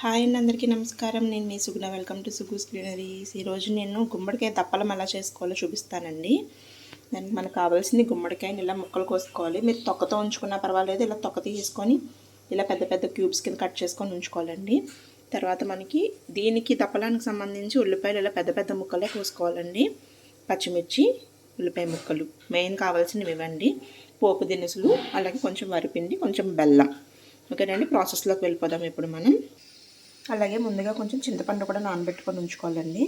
Hi అండి అందరికీ నమస్కారం. నేను మీ సుగుణ. వెల్కమ్ టు సుగు స్క్రీనరీస్ ఈరోజు నేను గుమ్మడికాయ దప్పలం ఎలా చేసుకోవాలో చూపిస్తానండి. దానికి మనకు కావాల్సింది గుమ్మడికాయని ఇలా ముక్కలు కోసుకోవాలి. మీరు తొక్కతో ఉంచుకున్నా పర్వాలేదు ఇలా తొక్క తీసుకొని ఇలా పెద్ద పెద్ద క్యూబ్స్ కింద కట్ చేసుకొని ఉంచుకోవాలండి. తర్వాత మనకి దీనికి దప్పలానికి సంబంధించి ఉల్లిపాయలు ఇలా పెద్ద పెద్ద ముక్కలే కోసుకోవాలండి. పచ్చిమిర్చి ఉల్లిపాయ ముక్కలు మెయిన్ కావాల్సినవి ఇవ్వండి. పోపు దినుసులు అలాగే కొంచెం వరిపిండి కొంచెం బెల్లం. ఓకేనండి ప్రాసెస్లోకి వెళ్ళిపోదాం ఇప్పుడు మనం. అలాగే ముందుగా కొంచెం చింతపండు కూడా నానబెట్టుకొని ఉంచుకోవాలండి.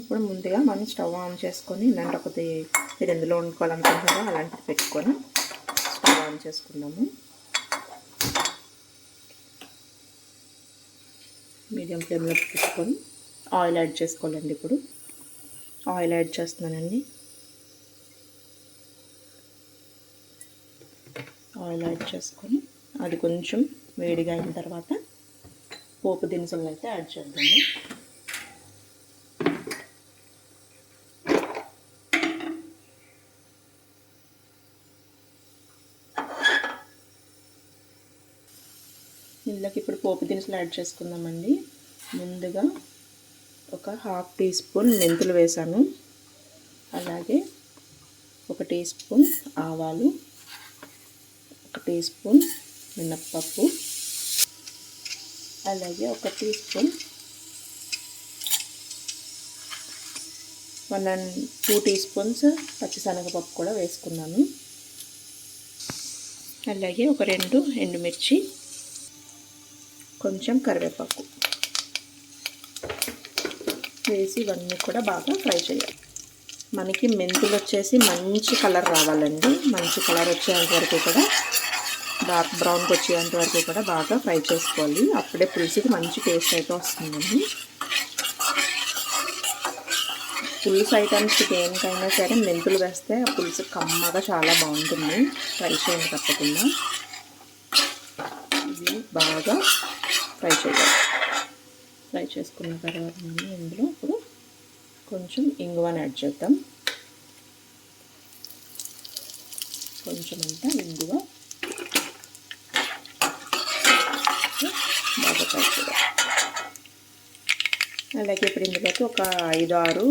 ఇప్పుడు ముందుగా మనం స్టవ్ ఆన్ చేసుకొని ఇలాంటి ఒకటి మీరు ఎందులో వండుకోవాలనుకుంటున్నారో అలాంటిది పెట్టుకొని స్టవ్ ఆన్ చేసుకుందాము. మీడియం ఫ్లేమ్లో పెట్టుకొని ఆయిల్ యాడ్ చేసుకోవాలండి ఇప్పుడు. ఆయిల్ యాడ్ చేస్తున్నానండి. ఆయిల్ యాడ్ చేసుకొని అది కొంచెం వేడిగా అయిన తర్వాత పోపు దినుసులను అయితే యాడ్ చేద్దాము. ఇందులోకి ఇప్పుడు పోపు దినుసులు యాడ్ చేసుకుందామండి. ముందుగా ఒక హాఫ్ టీ స్పూన్ మెంతులు వేసాను. అలాగే ఒక టీ స్పూన్ ఆవాలు ఒక టీ స్పూన్ మినప్పప్పు అలాగే ఒక teaspoon. One and two teaspoons పచ్చిశనగపప్పు కూడా వేసుకున్నాను. అలాగే ఒక రెండు ఎండుమిర్చి కొంచెం కరివేపాకు వేసి ఇవన్నీ కూడా బాగా ఫ్రై చేయాలి. మనకి మెంతులు వచ్చేసి మంచి కలర్ రావాలండి. మంచి కలర్ వచ్చేంత వరకు కూడా డార్క్ బ్రౌన్కి వచ్చేంత వరకు కూడా బాగా ఫ్రై చేసుకోవాలి. అప్పుడే పులుసుకి మంచి టేస్ట్ అయితే వస్తుందండి. పులుసు ఐటమ్స్కి దేనికైనా సరే మెంతులు వేస్తే ఆ పులుసు కమ్మగా చాలా బాగుంటుంది. ఫ్రై చేయండి తప్పకుండా. ఇది బాగా ఫ్రై చేయాలి. ఫ్రై చేసుకున్న తర్వాత మనం ఇందులో ఇప్పుడు కొంచెం ఇంగువని యాడ్ చేద్దాం. కొంచెం అంతా ఇంగువ. బాగా అలాగే ఇప్పుడు ఇందులోకి ఒక ఐదు ఆరు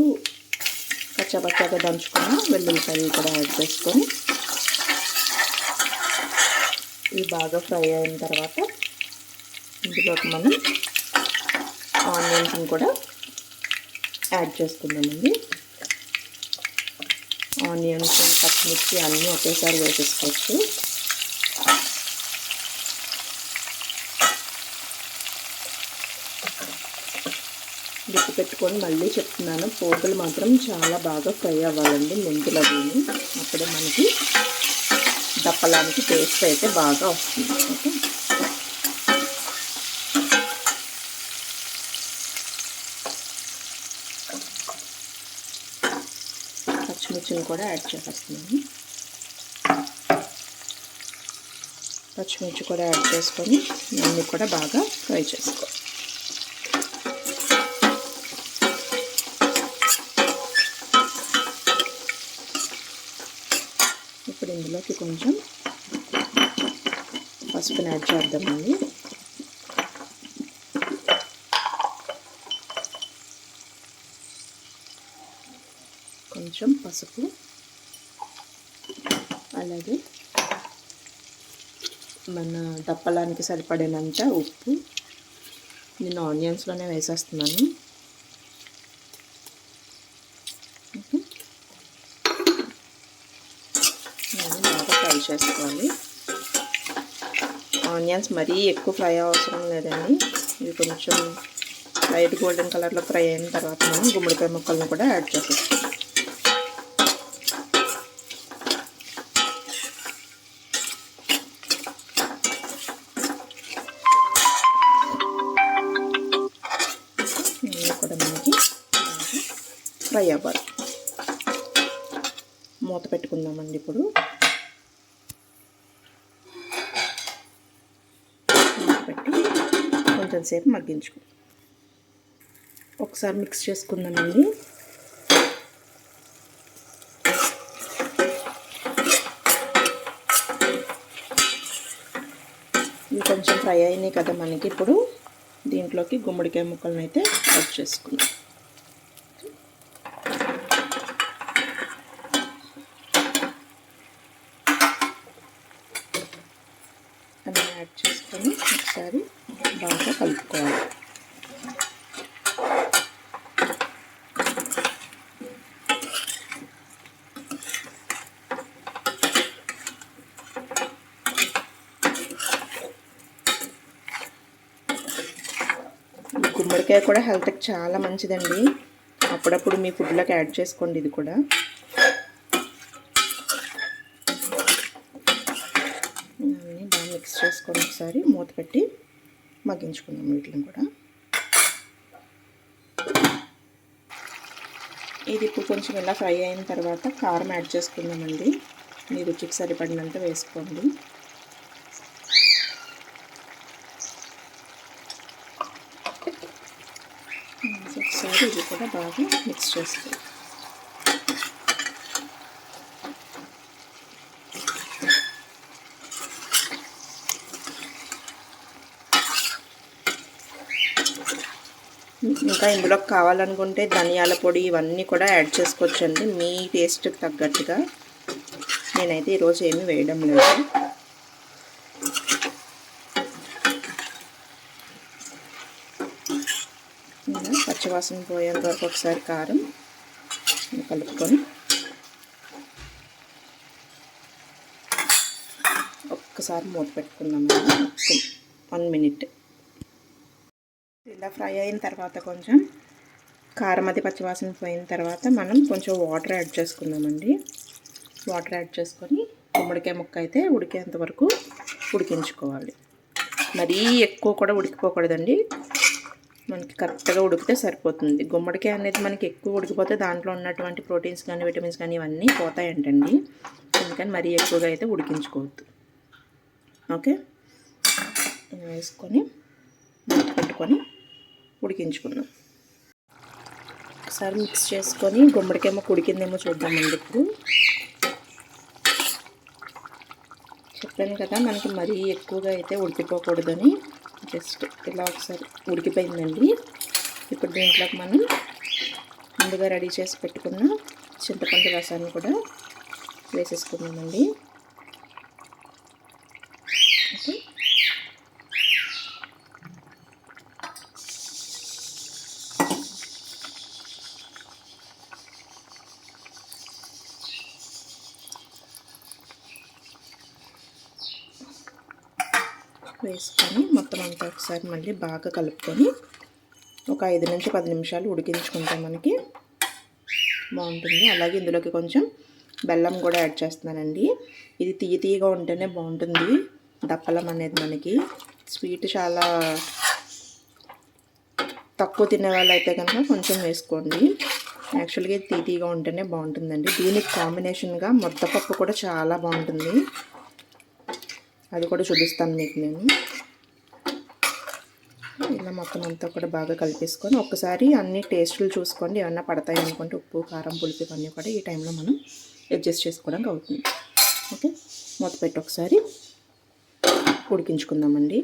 పచ్చపచ్చగా దంచుకున్న వెల్లుల్లిపాయలు కూడా యాడ్ చేసుకొని ఇవి బాగా ఫ్రై అయిన తర్వాత ఇందులోకి మనం ఆనియన్స్ని కూడా యాడ్ చేసుకుందామండి. ఆనియన్స్ పచ్చిమిర్చి అన్నీ ఒకేసారి వేసేసుకోవచ్చు. గుర్తు పెట్టుకొని మళ్ళీ చెప్తున్నాను. పోపులు మాత్రం చాలా బాగా ఫ్రై అవ్వాలండి మెంతులు అవి అప్పుడే మనకి దప్పలానికి టేస్ట్ అయితే బాగా వస్తుంది. ఓకే? పచ్చిమిర్చిని కూడా యాడ్ చేసేస్తున్నాను. పచ్చిమిర్చి కూడా యాడ్ చేసుకొని అన్నీ కూడా బాగా ఫ్రై చేసుకోవాలి. ఇప్పుడు కొంచెం పసుపుని యాడ్ చేద్దామండి కొంచెం పసుపు అలాగే మన దప్పలానికి సరిపడినంత ఉప్పు. నేను ఆనియన్స్లోనే వేసేస్తున్నాను బాగా ఫ్రై చేసుకోవాలి. ఆనియన్స్ మరీ ఎక్కువ ఫ్రై అవసరం లేదండి. ఇవి కొంచెం లైట్ గోల్డెన్ కలర్లో ఫ్రై అయిన తర్వాత మనం గుమ్మడికాయ ముక్కలను కూడా యాడ్ చేసేస్తాం కూడా మనకి ఫ్రై అవ్వాలి. మూత పెట్టుకుందామండి ఇప్పుడు మూత పెట్టి కొంచెం సేపు మగ్గించుకో. ఒకసారి మిక్స్ చేసుకుందామండి ఇవి కొంచెం ఫ్రై అయినాయి కదా మనకి ఇప్పుడు. దీంట్లోకి గుమ్మడికాయ ముక్కలను అయితే యాడ్ చేసుకుందాం అన్నీ యాడ్ చేసుకొని ఒకసారి బాగా కలుపుకోవాలి. గుమ్మడికాయ కూడా హెల్త్కి చాలా మంచిదండి. అప్పుడప్పుడు మీ ఫుడ్లోకి యాడ్ చేసుకోండి ఇది కూడా. అన్నీ బాగా మిక్స్ చేసుకొని ఒకసారి మూత పెట్టి. మగ్గించుకుందాం వీటిని కూడా. ఇది ఇప్పుడు కొంచెం ఇలా ఫ్రై అయిన తర్వాత కారం యాడ్ చేసుకుందామండి. మీ రుచికి సరిపడినంత వేసుకోండి. ఒకసారి ఇది కూడా బాగా మిక్స్ చేసుకోండి. ఇంకా ఇందులో కావాలనుకుంటే ధనియాల పొడి ఇవన్నీ కూడా యాడ్ చేసుకోవచ్చండి. మీ టేస్ట్కి తగ్గట్టుగా. నేనైతే ఈరోజు ఏమీ వేయడం లేదు. పచ్చివాసన పోయేంత వరకు ఒకసారి కారం కలుపుకొని ఒక్కసారి మూత పెట్టుకున్నాము వన్ మినిట్. ఇలా ఫ్రై అయిన తర్వాత కొంచెం కారం అది పచ్చివాసన పోయిన తర్వాత మనం కొంచెం వాటర్ యాడ్ చేసుకుందామండి. వాటర్ యాడ్ చేసుకొని గుమ్మడికాయ ముక్క అయితే ఉడికేంత వరకు ఉడికించుకోవాలి. మరీ ఎక్కువ కూడా ఉడికిపోకూడదండి. మనకి కరెక్ట్గా ఉడికితే సరిపోతుంది. గుమ్మడికాయ అనేది మనకి ఎక్కువ ఉడికిపోతే దాంట్లో ఉన్నటువంటి ప్రోటీన్స్ కానీ విటమిన్స్ కానీ ఇవన్నీ పోతాయంటండి. అందుకని మరీ ఎక్కువగా అయితే ఉడికించుకోవద్దు. ఓకే? వేసుకొని పెట్టుకొని ఉడికించుకుందాం. ఒకసారి మిక్స్ చేసుకొని గుమ్మడికాయ ముక్క ఉడికిందేమో చూద్దామండి ఇప్పుడు. చెప్పాను కదా మనకి మరీ ఎక్కువగా అయితే ఉడికిపోకూడదని. జస్ట్ ఇలా ఒకసారి ఉడికిపోయిందండి. ఇప్పుడు దీంట్లోకి మనం ముందుగా రెడీ చేసి పెట్టుకున్న చింతపండు రసాన్ని కూడా వేసేసుకున్నామండి ఓకే వేసుకొని మొత్తం అంతా ఒకసారి మళ్ళీ బాగా కలుపుకొని ఒక ఐదు నుంచి పది నిమిషాలు ఉడికించుకుంటే మనకి. బాగుంటుంది. అలాగే ఇందులోకి కొంచెం బెల్లం కూడా యాడ్ చేస్తున్నానండి. ఇది తీయ తీయగా ఉంటేనే బాగుంటుంది. దప్పలం అనేది మనకి స్వీట్ చాలా తక్కువ తినే వాళ్ళు అయితే కనుక కొంచెం వేసుకోండి. యాక్చువల్గా ఇది తీతీగా ఉంటేనే బాగుంటుందండి. దీనికి కాంబినేషన్గా ముద్దపప్పు కూడా చాలా బాగుంటుంది. అది కూడా చూపిస్తాను మీకు నేను. ఇలా మొత్తం అంతా కూడా బాగా కలిపేసుకొని ఒక్కసారి అన్ని టేస్టులు చూసుకోండి. ఏమన్నా పడతాయి అనుకుంటే ఉప్పు కారం పులుపు ఇవన్నీ కూడా ఈ టైంలో మనం అడ్జస్ట్ చేసుకోవడానికి అవుతుంది. ఓకే? మూత పెట్టి ఒకసారి ఉడికించుకుందామండి.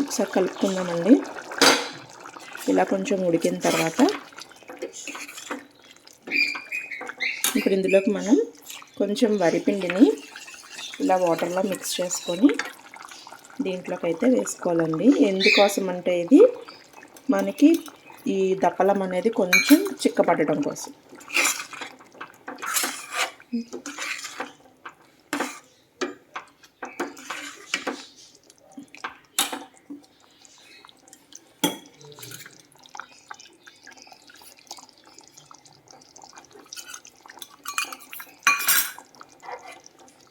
ఒకసారి కలుపుకుందామండి. ఇలా కొంచెం ఉడికిన తర్వాత ఇప్పుడు ఇందులోకి మనం కొంచెం వరిపిండిని ఇలా వాటర్లో మిక్స్ చేసుకొని దీంట్లోకి అయితే వేసుకోవాలండి. ఎందుకోసం అంటే ఇది మనకి ఈ దప్పలం అనేది కొంచెం చిక్కపడడం కోసం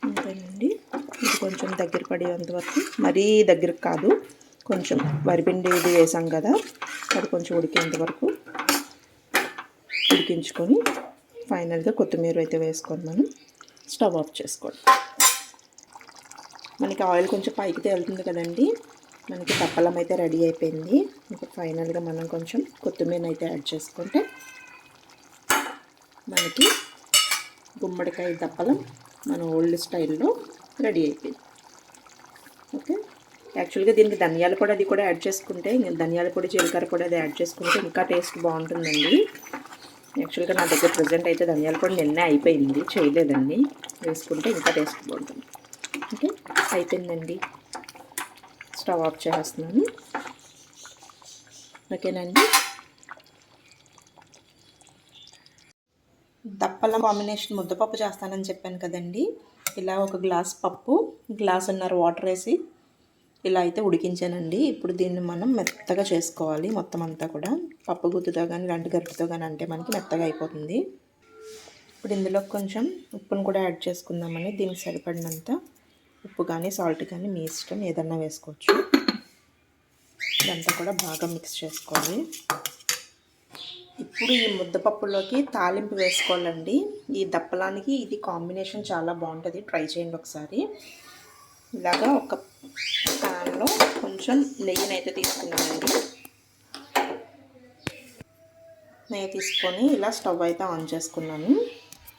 అంతేనండి ఇది కొంచెం దగ్గర పడేంత వరకు మరీ దగ్గరకు కాదు కొంచెం వరిపిండి ఇది వేసాం కదా అది కొంచెం ఉడికేంత వరకు ఉడికించుకొని ఫైనల్గా కొత్తిమీర అయితే వేసుకొని మనం. స్టవ్ ఆఫ్ చేసుకోండి మనకి ఆయిల్ కొంచెం పైకి తేలుతుంది కదండి మనకి తప్పలం అయితే రెడీ అయిపోయింది. ఇంకా ఫైనల్గా మనం కొంచెం కొత్తిమీర అయితే యాడ్ చేసుకుంటే మనకి గుమ్మడికాయ దప్పలం మన ఓల్డ్ స్టైల్లో రెడీ అయిపోయింది. ఓకే? యాక్చువల్గా దీనికి ధనియాల పొడి అది కూడా యాడ్ చేసుకుంటే నేను ధనియాల పొడి జీలకర్ర పొడి అది యాడ్ చేసుకుంటే ఇంకా టేస్ట్ బాగుంటుందండి. యాక్చువల్గా నా దగ్గర ప్రజెంట్ అయితే ధనియాల పొడి నిన్నే అయిపోయింది చేయలేదండి. వేసుకుంటే ఇంకా టేస్ట్ బాగుంటుంది. ఓకే? అయిపోయిందండి. స్టవ్ ఆఫ్ చేస్తున్నాను ఓకేనండి? దప్పల కాంబినేషన్ ముద్దపప్పు చేస్తానని చెప్పాను కదండి. ఇలా ఒక గ్లాస్ పప్పు గ్లాసున్నర వాటర్ వేసి ఇలా అయితే ఉడికించానండి. ఇప్పుడు దీన్ని మనం మెత్తగా చేసుకోవాలి మొత్తం అంతా కూడా. పప్పు గుత్తుతో కానీ ఇలాంటి గరిటతో కానీ అంటే మనకి మెత్తగా అయిపోతుంది. ఇప్పుడు ఇందులో కొంచెం ఉప్పును కూడా యాడ్ చేసుకుందామని దీనికి సరిపడినంత ఉప్పు కానీ సాల్ట్ కానీ మీ ఇష్టం ఏదన్నా వేసుకోవచ్చు. ఇదంతా కూడా బాగా మిక్స్ చేసుకోవాలి. ఇప్పుడు ఈ ముద్దపప్పులోకి తాలింపు వేసుకోవాలండి. ఈ దప్పలానికి ఇది కాంబినేషన్ చాలా బాగుంటుంది. ట్రై చేయండి ఒకసారి. ఇలాగా ఒక ప్యాన్లో కొంచెం నెయ్యిని అయితే తీసుకున్నానండి. నెయ్యి తీసుకొని ఇలా స్టవ్ అయితే ఆన్ చేసుకున్నాను.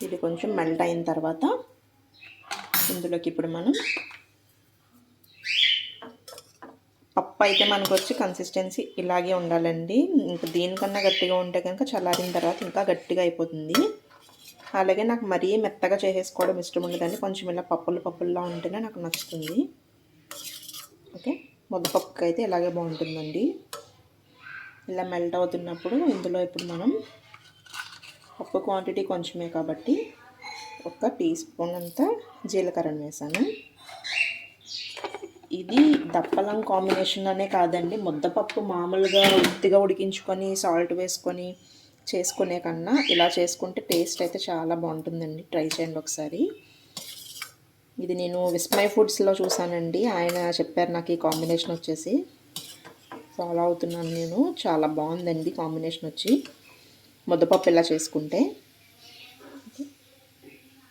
ఇది కొంచెం మెల్ట్ అయిన తర్వాత ఇందులోకి ఇప్పుడు మనం పప్పు అయితే మనకు వచ్చి కన్సిస్టెన్సీ ఇలాగే ఉండాలండి. ఇంకా దీనికన్నా గట్టిగా ఉంటే కనుక చల్లారిన తర్వాత ఇంకా గట్టిగా అయిపోతుంది. అలాగే నాకు మరీ మెత్తగా చేసేసుకోవడం ఇష్టం ఉండదండి. కొంచెం ఇలా పప్పులు పప్పుల్లో ఉంటేనే నాకు నచ్చుతుంది. ఓకే? ముద్దపప్పుకి అయితే ఇలాగే బాగుంటుందండి. ఇలా మెల్ట్ అవుతున్నప్పుడు ఇందులో ఇప్పుడు మనం పప్పు క్వాంటిటీ కొంచెమే కాబట్టి ఒక టీ స్పూన్ అంతా జీలకర్రను వేసాను. ఇది దప్పలం కాంబినేషన్ అనే కాదండి. ముద్దపప్పు మామూలుగా ఉత్తిగా ఉడికించుకొని సాల్ట్ వేసుకొని చేసుకునే కన్నా ఇలా చేసుకుంటే టేస్ట్ అయితే చాలా బాగుంటుందండి. ట్రై చేయండి ఒకసారి. ఇది నేను విస్మయ్ ఫుడ్స్లో చూసానండి. ఆయన చెప్పారు నాకు ఈ కాంబినేషన్ వచ్చేసి. ఫాలో అవుతున్నాను నేను. చాలా బాగుందండి కాంబినేషన్ వచ్చి. ముద్దపప్పు ఇలా చేసుకుంటే.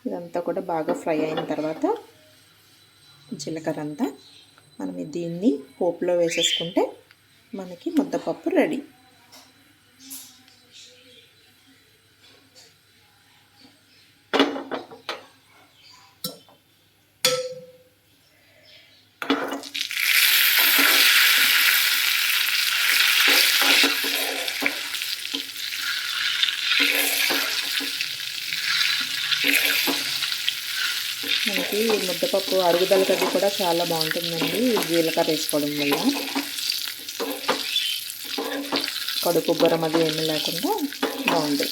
ఇదంతా కూడా బాగా ఫ్రై అయిన తర్వాత జీలకర్ర అంతా. మనం దీన్ని పోపులో వేసేసుకుంటే మనకి ముద్దపప్పు రెడీ మనకి అరుగుదల కది కూడా చాలా బాగుంటుందండి. జీలకర్ర వేసుకోవడం వల్ల. కడుపు ఉబ్బరం అది ఏమీ లేకుండా బాగుంది.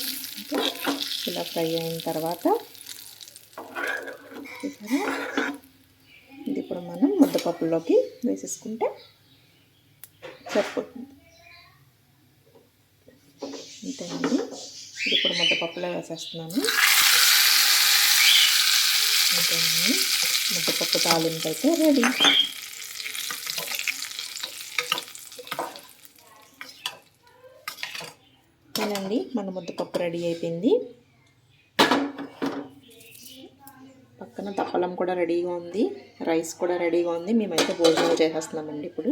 ఇలా ఫ్రై అయిన తర్వాత ఇది ఇప్పుడు మనం ముద్దపప్పులోకి వేసేసుకుంటే సరిపోతుంది. అంతేనండి. ఇది ఇప్పుడు ముద్దపప్పులో వేసేస్తున్నాను. అంతేనండి. ముద్దపప్పు తాలింపు అయితే రెడీ. ఇలాండి మన ముద్దపప్పు రెడీ అయిపోయింది. పక్కన తప్పలం కూడా రెడీగా ఉంది రైస్ కూడా రెడీగా ఉంది. మేమైతే భోజనం చేసేస్తున్నామండి ఇప్పుడు.